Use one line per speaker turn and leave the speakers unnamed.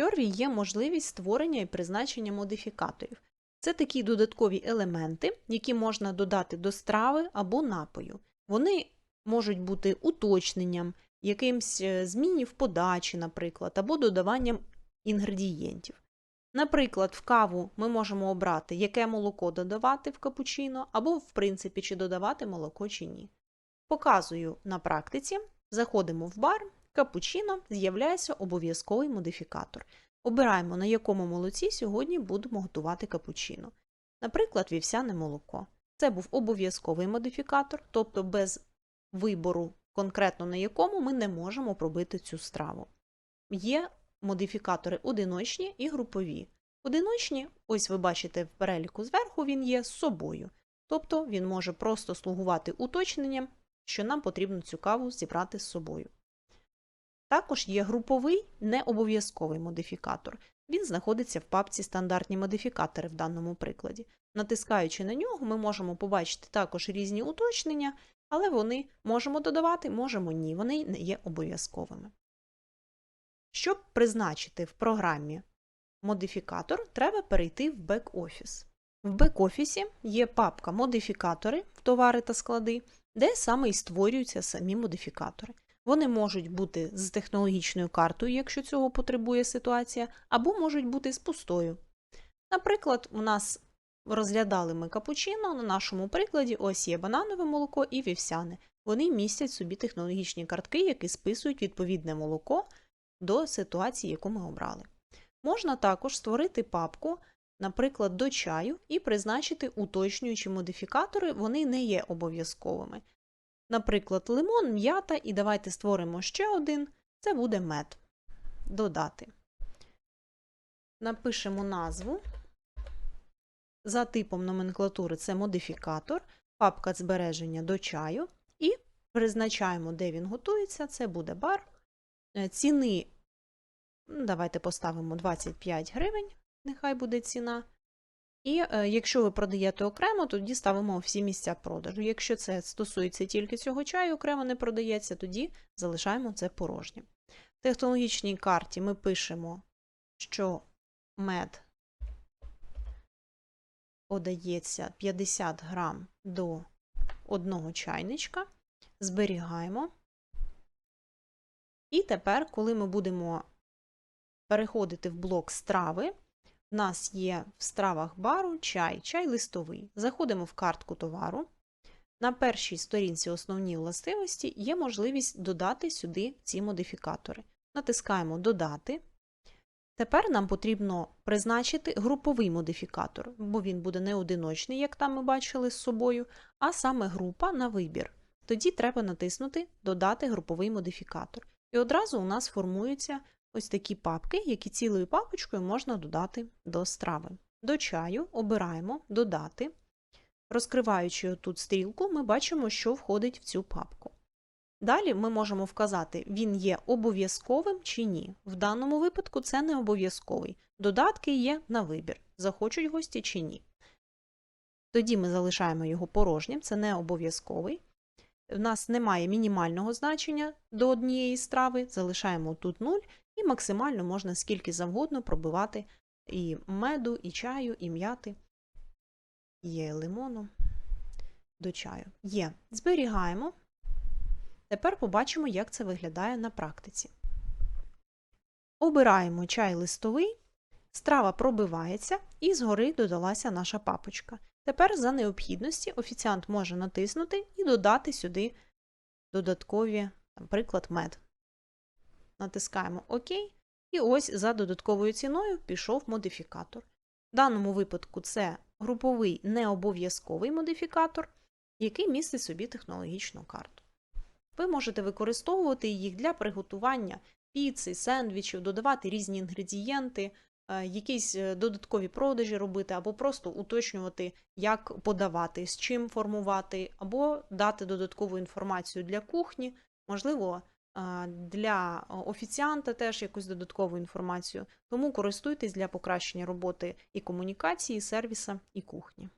серві є можливість створення і призначення модифікаторів. Це такі додаткові елементи, які можна додати до страви або напою. Вони можуть бути уточненням, якимсь е, змінів в подачі, наприклад, або додаванням інгредієнтів. Наприклад, в каву ми можемо обрати, яке молоко додавати в капучино, або, в принципі, чи додавати молоко чи ні. Показую на практиці. Заходимо в бар, капучино, з'являється обов'язковий модифікатор. Обираємо, на якому молоці сьогодні будемо готувати капучино. Наприклад, вівсяне молоко. Це був обов'язковий модифікатор, тобто без вибору, конкретно на якому ми не можемо пробити цю страву. Є модифікатори одиночні і групові. Одиночні, ось ви бачите в переліку зверху, він є собою. Тобто він може просто слугувати уточненням, що нам потрібно цю каву зібрати з собою. Також є груповий необов'язковий модифікатор. Він знаходиться в папці Стандартні модифікатори в даному прикладі. Натискаючи на нього, ми можемо побачити також різні уточнення, але вони можемо додавати, можемо ні, вони не є обов'язковими. Щоб призначити в програмі модифікатор, треба перейти в бек-офіс. В бек-офісі є папка Модифікатори в товари та склади, де саме і створюються самі модифікатори. Вони можуть бути з технологічною картою, якщо цього потребує ситуація, або можуть бути з пустою. Наприклад, у нас розглядали ми капучино, на нашому прикладі ось є бананове молоко і вівсяне. Вони містять собі технологічні картки, які списують відповідне молоко до ситуації, яку ми обрали. Можна також створити папку, наприклад, до чаю і призначити уточнюючі модифікатори, вони не є обов'язковими. Наприклад, лимон, м'ята, і давайте створимо ще один це буде мед. Додати. Напишемо назву. За типом номенклатури це модифікатор, папка збереження до чаю, і призначаємо, де він готується, це буде бар. Е, Ціни, давайте поставимо 25 гривень, нехай буде ціна. І е, якщо ви продаєте окремо, тоді ставимо всі місця продажу. Якщо це стосується тільки цього чаю, окремо не продається, тоді залишаємо це порожнім. В технологічній карті ми пишемо, що мед подається 50 грам до одного чайничка, зберігаємо. І тепер, коли ми будемо переходити в блок страви, у нас є в стравах бару чай, чай листовий. Заходимо в картку товару. На першій сторінці основні властивості є можливість додати сюди ці модифікатори. Натискаємо Додати. Тепер нам потрібно призначити груповий модифікатор, бо він буде не одиночний, як там ми бачили з собою, а саме група на вибір. Тоді треба натиснути Додати груповий модифікатор. І одразу у нас формуються ось такі папки, які цілою папочкою можна додати до страви. До чаю обираємо Додати. Розкриваючи тут стрілку, ми бачимо, що входить в цю папку. Далі ми можемо вказати, він є обов'язковим чи ні. В даному випадку це не обов'язковий. Додатки є на вибір, захочуть гості чи ні. Тоді ми залишаємо його порожнім, це не обов'язковий. В нас немає мінімального значення до однієї страви, залишаємо тут 0, і максимально можна скільки завгодно пробивати і меду, і чаю, і м'яти, є лимону до чаю. Є. Зберігаємо. Тепер побачимо, як це виглядає на практиці. Обираємо чай листовий, страва пробивається і згори додалася наша папочка. Тепер за необхідності офіціант може натиснути і додати сюди додаткові, наприклад, мед. Натискаємо ОК, і ось за додатковою ціною пішов модифікатор. В даному випадку це груповий необов'язковий модифікатор, який містить собі технологічну карту. Ви можете використовувати їх для приготування піци, сендвічів, додавати різні інгредієнти, якісь е, додаткові продажі робити, або просто уточнювати, як подавати, з чим формувати, або дати додаткову інформацію для кухні, можливо, е, для офіціанта теж якусь додаткову інформацію. Тому користуйтесь для покращення роботи і комунікації, і сервіса, і кухні.